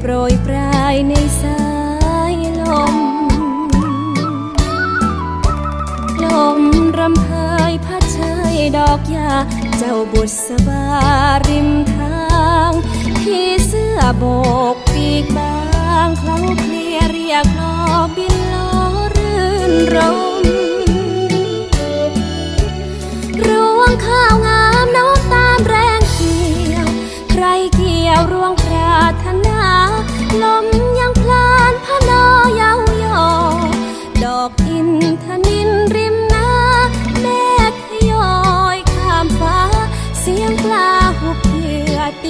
โปรยปลายในสายลม ลมรำพายพัดชายดอกยา เจ้าบุษบาริมทางพี่เสื้อโบกปีกบางคลา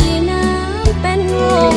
ีน้ำเป็นวง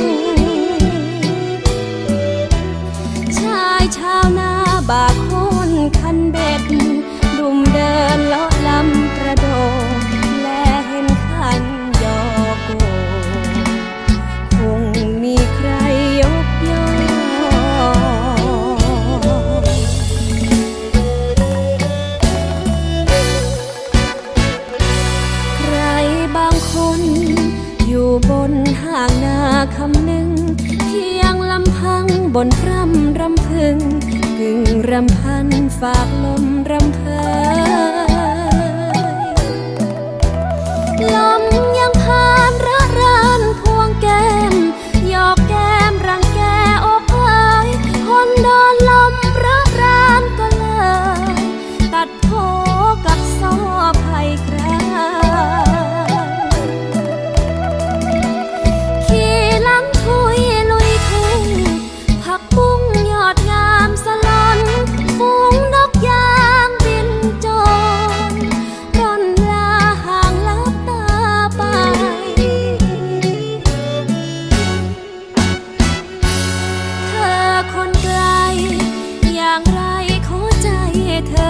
บนพร่ำรำพึง กึ่งรำพันฝากลมรำเพอ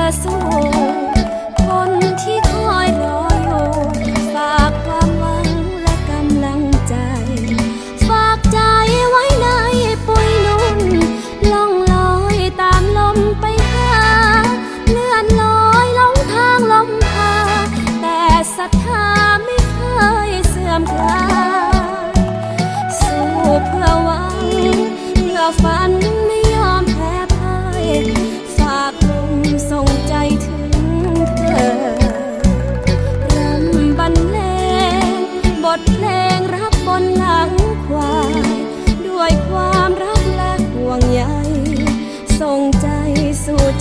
คนที่คอยรออยู่ฝากความหวังและกำลังใจ ฝากใจไว้ในปุยนุ่นล่องลอยตามลมไปหาเลื่อนลอยลงทางลมพา แต่ศรัทธาไม่เคยเสื่อมคลาย สู้เพื่อหวังก่อฝัน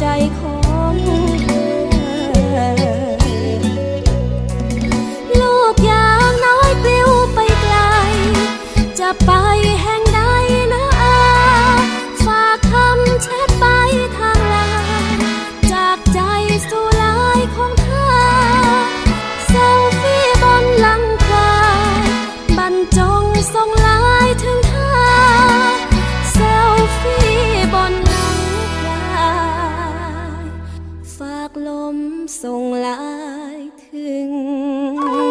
ใจค ส่งลายถึง